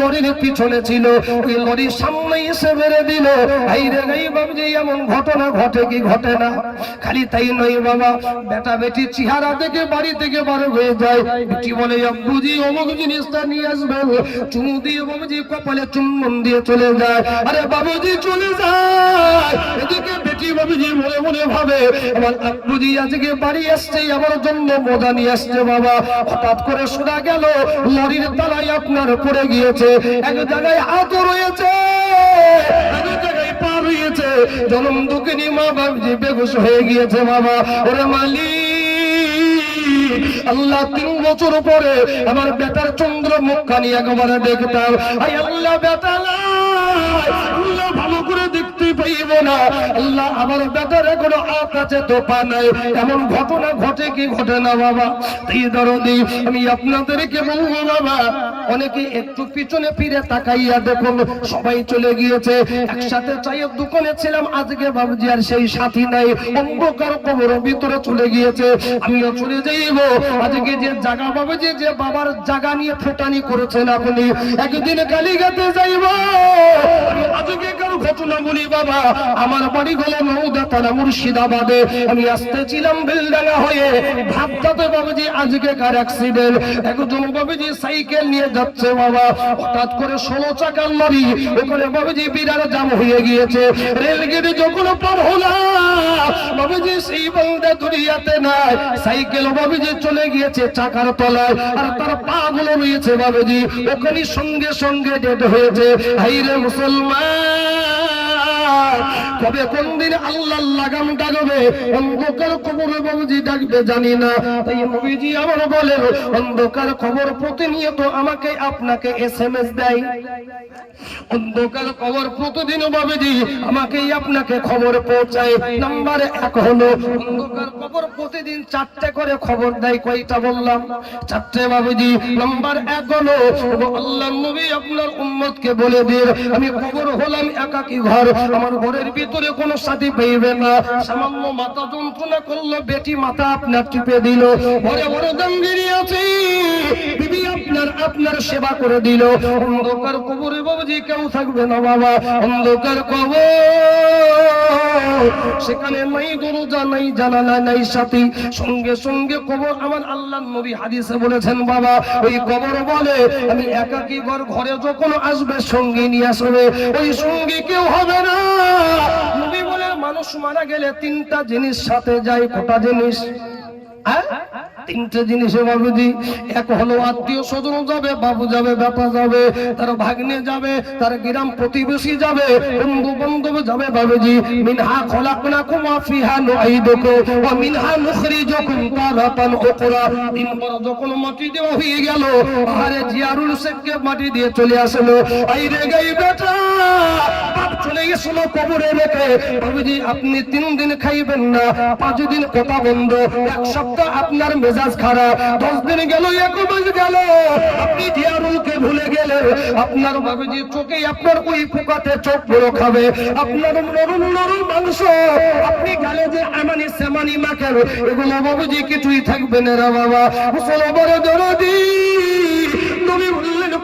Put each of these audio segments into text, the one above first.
লরির পিছনে ছিল, ওই লরির সামনে এসে মেরে দিল। এই রে গাই বাবজি, এমন ঘটনা ঘটে কি ঘটে না? খালি তাই নয় বাবা, বেটা বেটি চেহারা থেকে বাড়ি থেকে বার হয়ে যায়। বেটি বলে আব্বুজি অমুক জিনিসটা নিয়ে আসবেন। চুমু দিয়ে বাবুজি কপালে চুম্বন দিয়ে চলে যায়। আরে বাবুজি, চলে যায়। এদিকে বেটি বাবুজি মনে মনে ভাবে, আমার আব্বুজি আজকে বাড়ি আসছে, আমার জন্য মজা নিয়ে আসছে বাবা। হঠাৎ করে শোনা গেল লরির তলায় আপনার পড়ে গিয়েছে। এক জায়গায় হাত রয়েছে জনম দুঃখিনী মা বাবজি হয়ে গিয়েছে বাবা। ওরে আল্লাহ তিন বছর পরে আমার বেটার চন্দ্র মুখখানি একবারে দেখতাম। আই আল্লাহ দেখতে পাইব না। আল্লাহ আমার পা নাই। এমন ঘটনা ঘটে কি ঘটে না বাবা? আমি আপনাদেরকে বলব বাবা অনেকে একটু পিছনে ফিরে তাকাইয়া দেখুন, সবাই চলে গিয়েছে। একসাথে চায়ের দোকানে ছিলাম, আজকে বাবুজি আর সেই সাথী নাই। অন্ধকার কবর ভিতরে চলে গিয়েছে। আমিও চলে যাইব। আজকে যে জায়গা বাবুজি যে বাবার জায়গা নিয়ে ফোটানি করেছেন আপনি। একদিন কালীঘাটে যাইব। বাবা, আমার বাড়ি মুর্শিদাবাদে। আমি আসতেছিলাম হয়ে। বাবুজি, আজকে কার অ্যাক্সিডেন্ট একজন সাইকেল নিয়ে যাচ্ছে বাবা। হঠাৎ করে ষোলো জাম হয়ে গিয়েছে। রেলগেটে যখন পার হলাম বাবুজি সেই বলদা দুনিয়াতে নাই। সাইকেল বাবুজি চলে গিয়েছে চাকার তলায়, আর তার পা গুলো রয়েছে বাবুজি। ওখানে সঙ্গে সঙ্গে ডেট হয়েছে। হাইরে মুসলমান! কবে কোন দিন আল্লাহ লাগাম ডাকবে? অন্ধকার কবর বাবুজি ডাকবে, জানি না। তাই নবীজি আমার বলেন, অন্ধকার খবর প্রতিনিয়ত আমাকে, আপনাকে এসএমএস দেয়। অন্ধকার খবর প্রতিদিন বাবুজি আমাকেই, আপনাকে খবর পৌঁছায়। নাম্বার এক হলো, অন্ধকার খবর প্রতিদিন চারটে করে খবর দেয়, কয়টা বললাম? চারটে বাবুজি। নাম্বার এক হলো আল্লাহ নবী আপনার উম্মতকে বলে দিন, আমি খবর হলাম একাকি ঘর, আমার ঘরের ভিতরে কোনো সাথী পাইবে না। সামান্য মাথা যন্ত্রণা করল, বেটি মাথা আপনার টিপে দিল। ঘরে বড় দামগিরি আছে। আপনার আপনার সেবা করে দিল। অন্ধকার কবরে বাবুজি, কেউ থাকবে না বাবা। অন্ধকার কবর। সেখানে নাই দরজা, নাই জানালা, নাই সাথী। সঙ্গে সঙ্গে কবর আমার আল্লাহ নবী হাদিসে বলেছেন, বাবা, ওই কবর বলে, আমি একাকি ঘর, ঘরে যখন আসবে, সঙ্গী নিয়ে আসবে। ওই সঙ্গী কেউ হবে না। নবী বলে মানুষ মারা গেলে তিনটা জিনিস সাথে যায়, কটা জিনিস? হ্যাঁ? তিনটে জিনিসে বাবুজি, এক হলো আত্মীয় স্বজন যাবে, বাবু যাবে ব্যাপা যাবে, তার ভাগ্নে যাবে, তার গ্রাম প্রতিবেশী যাবে বন্ধু বান্ধব যাবে বাবুজি। মিনহা খলাকনাকুম ওয়া ফিহা নুঈদুকুম ওয়া মিনহা নুখরিজুকুম তারাতান উখরা। তিন পর যখন মাটি দেওয়া হয়ে গেল আরে জিয়ারুল শেখকে মাটি দিয়ে চলে আসলো। আই রে গাই বেটা, বাপ চলে গেছিল কবরে রেখে। বাবুজি, আপনি তিন দিন খাইবেন না, পাঁচ দিন কথা বন্ধ, এক সপ্তাহ আপনার মেজাজ খারাপ। দশ দিন গেল, এক মাস গেল। আপনি জিয়ারুলকে ভুলে গেলেন। আপনার বাবুজি চোখে আপনার ওই ফুকাতে চোখ বড় খাবে। আপনার নরম নরম মাংস। আপনি গেলে যে আমানি সেমানি মা মাখেন, এগুলো বাবুজি কিছুই থাকবে না রে বাবা। মুসলমান দরদি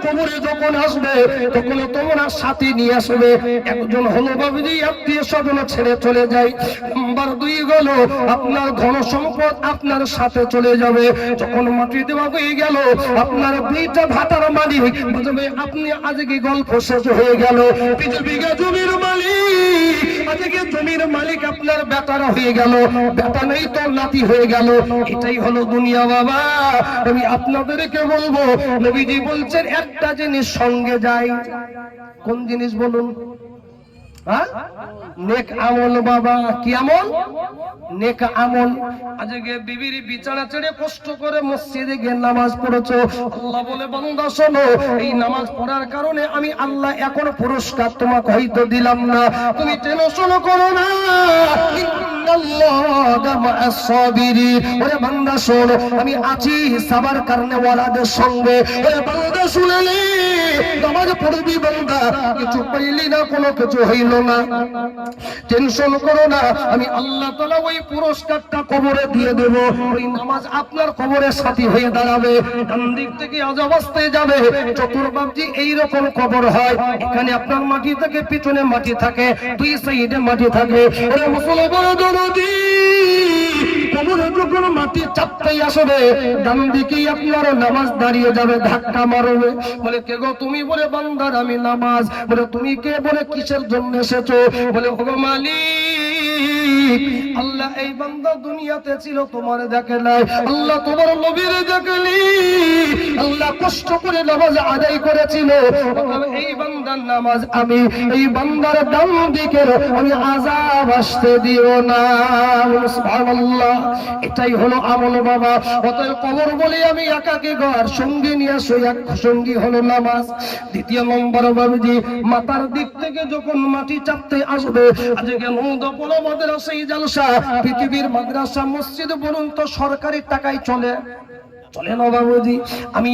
কবরে যখন আসবে তখন তোমরা সাথী নিয়ে আসবে। একজন হলো বাবুজি, আত্মীয় স্বজন ছেড়ে চলে যায়। নাম্বার দুই গেল, আপনার ধন সম্পদ আপনার সাথে চলে যাবে। যখন মাটি দেওয়া হয়ে গেল, আপনার দুইটা ভাতার মালিক আপনি আজকে গল্প শেষ হয়ে গেল? বিঘা জমির মালিক জমির মালিক আপনার হয়ে গেল। নেই তো নাতি হয়ে গেল। এটাই হলো দুনিয়া বাবা। আমি আপনাদেরকে বলব, নবীজি বলছেন, একটা জিনিস সঙ্গে যায়। কোন জিনিস বলুন? নেক আমল বাবা, কি আমল? নেক আমল। আজকে বিবির বিছানা ছেড়ে কষ্ট করে মসজিদে গিয়ে নামাজ পড়েছো। আল্লাহ বলে, বান্দা, শোনো, এই নামাজ পড়ার কারণে আমি আল্লাহ এখন পুরস্কার তোমাকে হয়তো দিলাম না। তুমি টেনশন করো না। ওরে আমি আছি সাবার কারণে ওয়ালাদের সঙ্গে। সাথী হয়ে দাঁড়াবে। ডান দিক থেকে অবস্থায় যাবে। এইরকম হয়। এখানে আপনার মাটি থাকে, পিছনে মাটি থাকে, দুই সাইডে মাটি থাকে। মুসলমান দরদি আমি আল্লাহ এই বান্দা দুনিয়াতে ছিল, তোমার দেখে নাই। আল্লাহ তোমার নবীর দেখেনি আল্লাহ কষ্ট করে নামাজ আদায় করেছিল। এই বান্দার নামাজ আমি, এই বান্দার ডান দিকের আমি আজাব আসতে দিও না। এটাই হলো আমল বাবা অতএব কবর বলে আমি একাকে ঘর, সঙ্গী নিয়ে আসো, এক সঙ্গী হলো নামাজ। দ্বিতীয় নম্বর বাবুজি মাতার দিক থেকে যখন মাটি চাপতে আসবে, আজকে নৌদপল মাদ্রাসা, এই জালসা, পৃথিবীর মাদ্রাসা মসজিদ বলুন তো সরকারি টাকায় চলে। চলে না বাবুজি? আমি